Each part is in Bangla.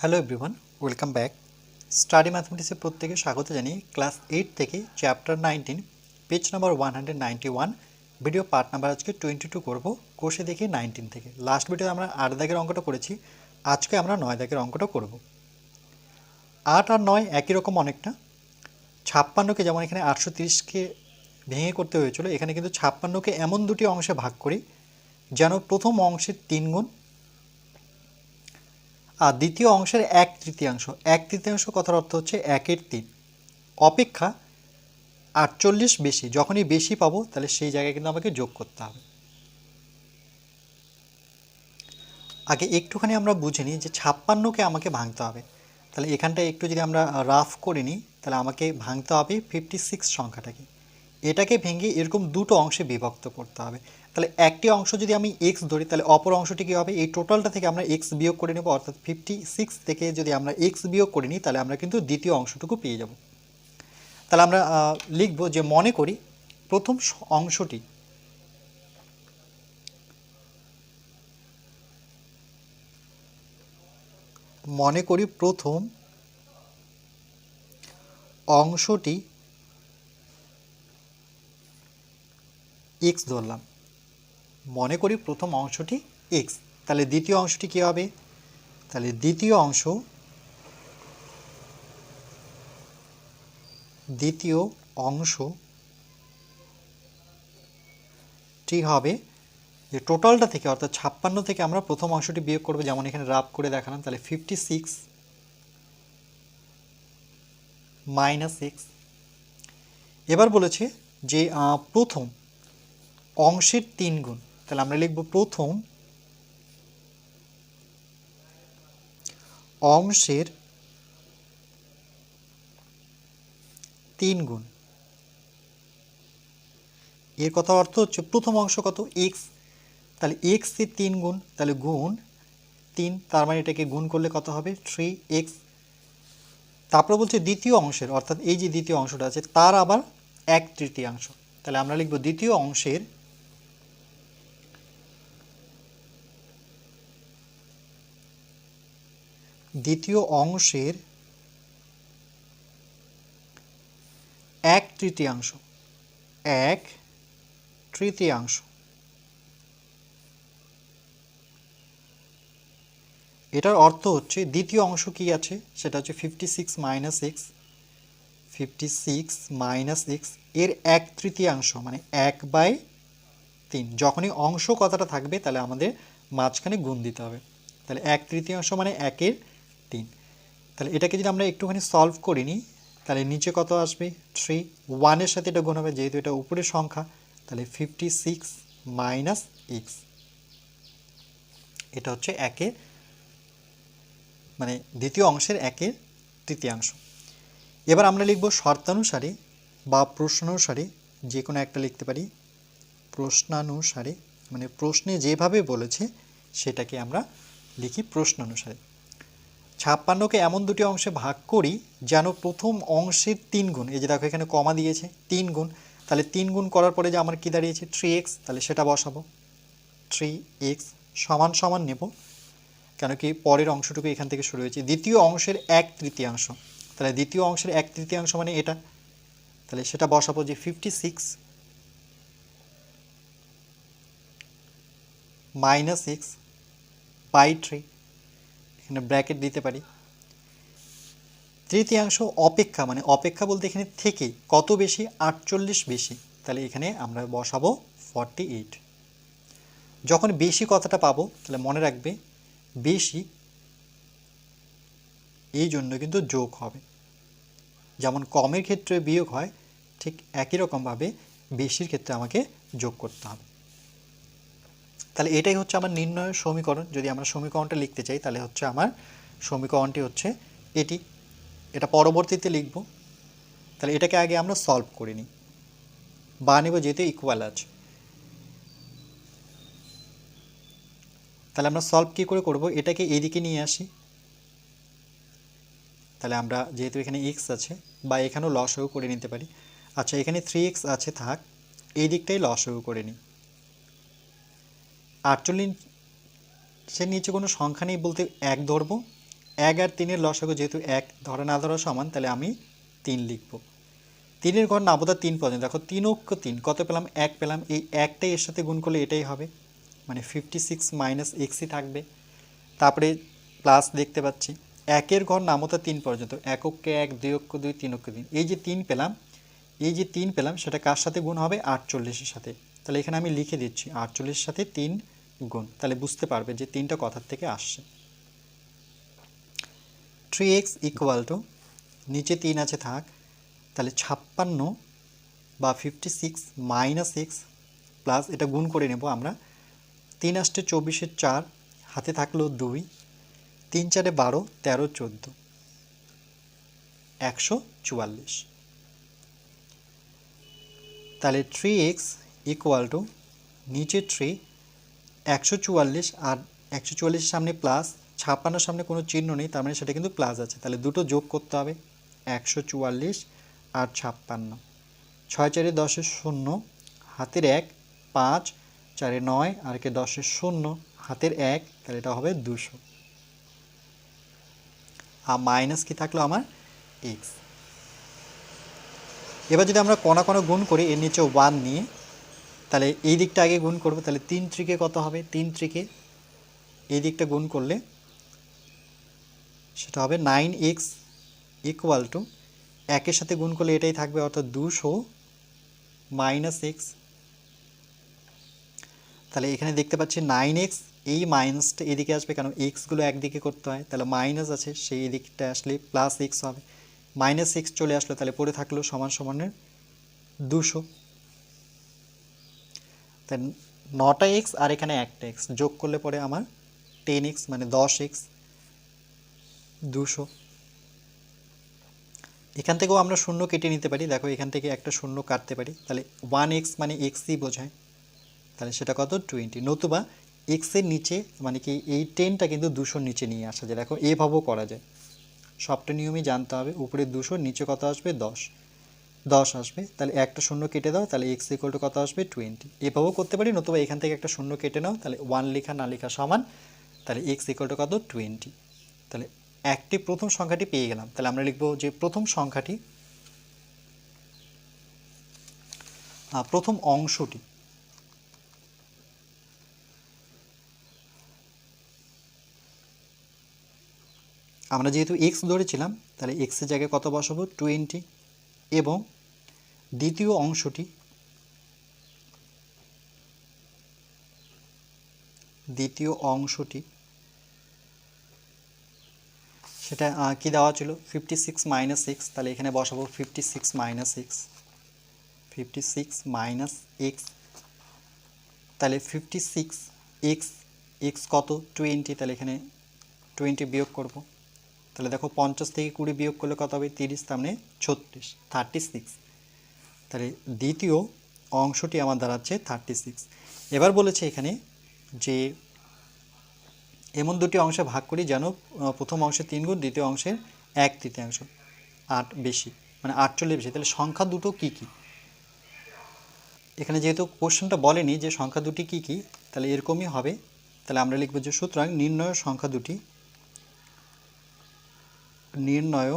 Hello everyone welcome back study ম্যাথমেটিক্সের প্রত্যেকে স্বাগত জানিয়ে ক্লাস এইট থেকে chapter nineteen page number one hundred ninety one video part number আজকে টোয়েন্টি টু করব কোষে দেখি নাইনটিন থেকে। লাস্ট ভিডিও আমরা আট দাগের অঙ্কটা করেছি, আজকে আমরা নয় দাগের অঙ্কটা করব। আট আর নয় একই রকম অনেকটা। ছাপ্পান্নকে যেমন এখানে আটশো তিরিশকে ভেঙে করতে হয়েছিল, এখানে কিন্তু ছাপ্পান্নকে এমন দুটি অংশে ভাগ করি, যেন প্রথম অংশের তিন গুণ আর দ্বিতীয় অংশের এক তৃতীয়াংশ। এক তৃতীয়াংশ কথার অর্থ হচ্ছে একের তিন। অপেক্ষা আটচল্লিশ বেশি। যখনই বেশি পাবো, তাহলে সেই জায়গায় কিন্তু আমাকে যোগ করতে হবে। আগে একটুখানি আমরা বুঝে নিই যে ছাপ্পান্নকে আমাকে ভাঙতে হবে। তাহলে এখানটায় একটু যদি আমরা রাফ করে নিই, তাহলে আমাকে ভাঙতে হবে ফিফটি সিক্স সংখ্যাটাকে। এটাকে ভেঙে এরকম দুটো অংশে বিভক্ত করতে হবে। তাহলে একটি অংশ যদি আমি এক্স ধরি, তাহলে অপর অংশটি কী হবে? এই টোটালটা থেকে আমরা এক্স বিয়োগ করে নেব, অর্থাৎ ফিফটি সিক্স থেকে যদি আমরা এক্স বিয়োগ করে নিই, তাহলে আমরা কিন্তু দ্বিতীয় অংশটুকু পেয়ে যাব। তাহলে আমরা লিখব যে মনে করি প্রথম অংশটি মনে করি প্রথম অংশটি এক্স ধরলাম। মনে করি প্রথম অংশটি এক্স তাহলে দ্বিতীয় অংশটি কী হবে? তাহলে দ্বিতীয় অংশ, দ্বিতীয় অংশটি হবে যে টোটালটা থেকে, অর্থাৎ ছাপ্পান্ন থেকে আমরা প্রথম অংশটি বিয়োগ করব, যেমন এখানে রাফ করে দেখালাম, তাহলে ফিফটি সিক্স মাইনাস এক্স এবার বলেছে যে প্রথম অংশের তিন গুণ তাহলে আমরা লিখব প্রথম অংশের তিন গুণ। এর কথা অর্থ হচ্ছে প্রথম অংশ কত? এক্স তাহলে এক্সের তিন গুণ, তাহলে গুণ তিন, তার মানে এটাকে গুণ করলে কত হবে? থ্রি এক্স তারপর বলছে দ্বিতীয় অংশের, অর্থাৎ এই যে দ্বিতীয় অংশটা আছে, তার আবার এক তৃতীয়াংশ। তাহলে আমরা লিখব দ্বিতীয় অংশের দ্বিতীয় অংশের এক তৃতীয়াংশ। এক তৃতীয়াংশ। এটার অর্থ হচ্ছে দ্বিতীয় অংশ কি আছে? সেটা হচ্ছে fifty six minus x fifty six minus এক্সের এক তৃতীয়াংশ মানে এক বাই তিন। যখনই অংশ কথাটা থাকবে, তাহলে আমাদের মাঝখানে গুণ দিতে হবে। তাহলে এক তৃতীয়াংশ মানে একের তাহলে এটাকে যদি আমরা একটুখানি সলভ করি নিই তাহলে নিচে কত আসবে? থ্রি ওয়ানের সাথে এটা গুণ হবে, যেহেতু এটা উপরের সংখ্যা, তাহলে ফিফটি সিক্স মাইনাস এক্স এটা হচ্ছে একের মানে দ্বিতীয় অংশের একের তৃতীয়াংশ। এবার আমরা লিখব শর্তানুসারে বা প্রশ্নানুসারে যে কোনো একটা লিখতে পারি। প্রশ্নানুসারে মানে প্রশ্নে যেভাবে বলেছে, সেটাকে আমরা লিখি প্রশ্নানুসারে। ছাপ্পান্নকে এমন দুটি অংশে ভাগ করি যেন প্রথম অংশের তিন গুণ, এই যে দেখো এখানে কমা দিয়েছে, তিন গুণ, তাহলে তিন গুণ করার পরে যে আমার কী দাঁড়িয়েছে? থ্রি এক্স তাহলে সেটা বসাবো। থ্রি এক্স সমান সমান নেব, কেন কি পরের অংশটুকু এখান থেকে শুরু হয়েছে। দ্বিতীয় অংশের এক তৃতীয়াংশ, তাহলে দ্বিতীয় অংশের এক তৃতীয়াংশ মানে এটা, তাহলে সেটা বসাবো যে fifty six minus x by three এখানে ব্র্যাকেট দিতে পারি। তৃতীয়াংশ অপেক্ষা মানে অপেক্ষা বলতে এখানে থেকে কত বেশি? আটচল্লিশ বেশি। তাহলে এখানে আমরা বসাবো ফর্টি এইট যখন বেশি কথাটা পাবো, তাহলে মনে রাখবে বেশি এই জন্য কিন্তু যোগ হবে। যেমন কমের ক্ষেত্রে বিয়োগ হয়, ঠিক একই রকমভাবে বেশির ক্ষেত্রে আমাকে যোগ করতে হবে। তাহলে এটাই হচ্ছে আমার নির্ণয় সমীকরণ। যদি আমরা সমীকরণটা লিখতে চাই, তাহলে হচ্ছে আমার সমীকরণটি হচ্ছে এটি। এটা পরবর্তীতে লিখব। তাহলে এটাকে আগে আমরা সলভ করে নিই। বা নেব যেহেতু ইকুয়াল আছে। তাহলে আমরা সলভ কী করে করব? এটাকে এইদিকে নিয়ে আসি। তাহলে আমরা যেহেতু এখানে এক্স আছে, বা এখানেও লসও করে নিতে পারি। আচ্ছা এখানে থ্রি এক্স আছে, থাক। এই দিকটাই লসও করে নিই। আটচল্লিশের নিচে কোনো সংখ্যা নেই বলতে এক ধরবো। এক আর তিনের লসাগু যেহেতু এক, ধরা না ধরা সমান, তাহলে আমি তিন লিখব। তিনের ঘর নাবদা তিন পর্যন্ত। দেখো, তিন অক্ষ তিন। কত পেলাম? এক পেলাম। এই একটাই এর সাথে গুণ করলে এটাই হবে। মানে ফিফটি সিক্স মাইনাস এক্সই থাকবে। তারপরে প্লাস দেখতে পাচ্ছি। একের ঘর নামতা তিন পর্যন্ত। এককে এক, দুই অক্ষ দুই, তিন অক্ষ তিন। এই যে তিন পেলাম, এই যে তিন পেলাম, সেটা কার সাথে গুণ হবে? আটচল্লিশের সাথে। তাহলে এখানে আমি লিখে দিচ্ছি, আটচল্লিশের সাথে তিন গুণ। তাহলে বুঝতে পারবে যে তিনটা কথার থেকে আসছে। থ্রি এক্স ইকুয়াল টু নিচে তিন আছে থাক, তাহলে ছাপ্পান্ন বা fifty six minus x plus এটা গুণ করে নেব আমরা। তিন আষ্টে চব্বিশের চার, হাতে থাকল দুই, তিন চারে বারো, তেরো, চোদ্দ, একশো চুয়াল্লিশ। তাহলে থ্রি এক্স ইকুয়াল টু নিচে থ্রি একশো চুয়াল্লিশ আর একশো চুয়াল্লিশের সামনে প্লাস ছাপ্পান্নর সামনে কোনো চিহ্ন নেই, তার মানে সেটা কিন্তু প্লাস আছে। তাহলে দুটো যোগ করতে হবে, একশো চুয়াল্লিশ আর ছাপ্পান্ন। ছয় চারে দশের শূন্য, হাতের এক, পাঁচ, চারে নয় আর কে দশের শূন্য, হাতের এক, তাহলে এটা হবে দুশো। আর মাইনাস কি থাকল আমার? এক্স এবার যদি আমরা কণা কণা গুণ করি, এর নিচে ওয়ান নিয়ে তাহলে এই দিকটা আগে গুণ করব, তাহলে তিন ত্রিকে কত হবে? তিন ত্রিকে এই দিকটা গুণ করলে সেটা হবে নাইন এক্স ইকুয়াল টু একের সাথে গুণ করলে এটাই থাকবে, অর্থাৎ দুশো মাইনাস এক্স। তাহলে এখানে দেখতে পাচ্ছি নাইন এক্স, এই মাইনাসটা এদিকে আসবে কেন? এক্সগুলো একদিকে করতে হয়, তাহলে মাইনাস আছে, সেই দিকটা আসলে প্লাস এক্স হবে। মাইনাস এক্স চলে আসলো, তাহলে পড়ে থাকল সমান সমানের দুশো। তাই নটা এক্স আর এখানে একটা এক্স যোগ করলে পরে আমার টেন এক্স মানে দশ এক্স দুশো। এখান থেকেও আমরা শূন্য কেটে নিতে পারি। দেখো এখান থেকে একটা শূন্য কাটতে পারি। তাহলে ওয়ান এক্স মানে এক্সই বোঝায়। তাহলে সেটা কত? টোয়েন্টি নতুবা এক্সের নিচে মানে কি এই টেনটা কিন্তু দুশোর নিচে নিয়ে আসা যায়। দেখো এভাবেও করা যায়। সবটা নিয়মই জানতে হবে। উপরে দুশো নিচে কত আসবে? দশ। দশ আসবে, তাহলে একটা শূন্য কেটে দাও, তাহলে এক্স ইকুয়াল টু কত আসবে? টোয়েন্টি এভাবেও করতে পারি, নতুবা এখান থেকে একটা শূন্য কেটে নাও, তাহলে ওয়ান লেখা, না লেখা সমান, তাহলে এক্স ইকুয়াল টু কত? টোয়েন্টি তাহলে একটি প্রথম সংখ্যাটি পেয়ে গেলাম। তাহলে আমরা লিখব যে প্রথম সংখ্যাটি প্রথম অংশটি, আমরা যেহেতু এক্স ধরেছিলাম, তাহলে এক্সের জায়গায় কত বসাবো? টোয়েন্টি এবং দ্বিতীয় অংশটি দ্বিতীয় অংশটি সেটা কি দেওয়া ছিল? ফিফটি সিক্স মাইনাস সিক্স তাহলে এখানে বসাবো fifty six minus six fifty six minus x তাহলে ফিফটি সিক্স এক্স এক্স কত? টোয়েন্টি তাহলে এখানে টোয়েন্টি বিয়োগ করব। তাহলে দেখো পঞ্চাশ থেকে কুড়ি বিয়োগ করলে কত হবে? তিরিশ, তার মানে ছত্রিশ থার্টি সিক্স তাহলে দ্বিতীয় অংশটি আমার দাঁড়াচ্ছে থার্টি সিক্স এবার বলেছে এখানে যে এমন দুটি অংশে ভাগ করি যেন প্রথম অংশে তিন গুণ, দ্বিতীয় অংশের এক তৃতীয়াংশ, আট বেশি মানে আটচল্লিশ বেশি। তাহলে সংখ্যা দুটো কি কি? এখানে যেহেতু কোশ্চেনটা বলেনি যে সংখ্যা দুটি কি কি, তাহলে এরকমই হবে। তাহলে আমরা লিখব যে সুতরাং নির্ণয় সংখ্যা দুটি। নির্ণয়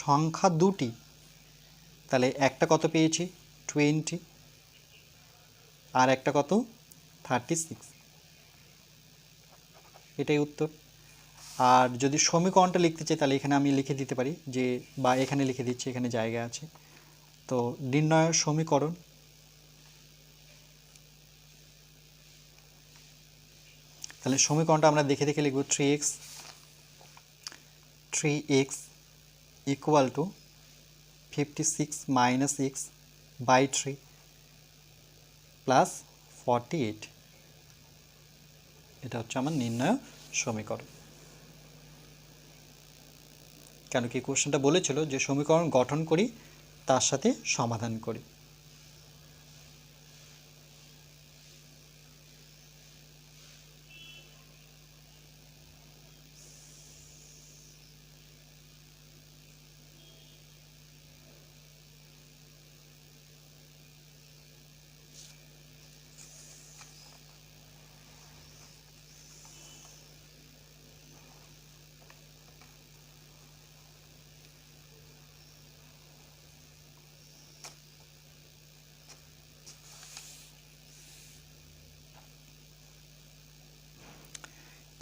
সংখ্যা দুটি। তাহলে একটা কত পেয়েছি? টোয়েন্টি। আর একটা কত? Thirty six. এটাই উত্তর। আর যদি সমীকরণটা লিখতে চাই, তাহলে এখানে আমি লিখে দিতে পারি যে, বা এখানে লিখে দিচ্ছি, এখানে জায়গা আছে। তো নির্ণয় সমীকরণ। তাহলে সমীকরণটা আমরা দেখে দেখে লিখব three x three x equal to fifty six minus by by three plus forty eight এটা হচ্ছে আমার নির্ণয় সমীকরণ। কেন কি কোশ্চেনটা বলেছিল যে সমীকরণ গঠন করি, তার সাথে সমাধান করি।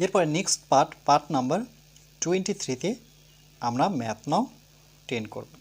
এরপরে next part part number twenty থ্রিতে আমরা ম্যাথ নাও টেন করব।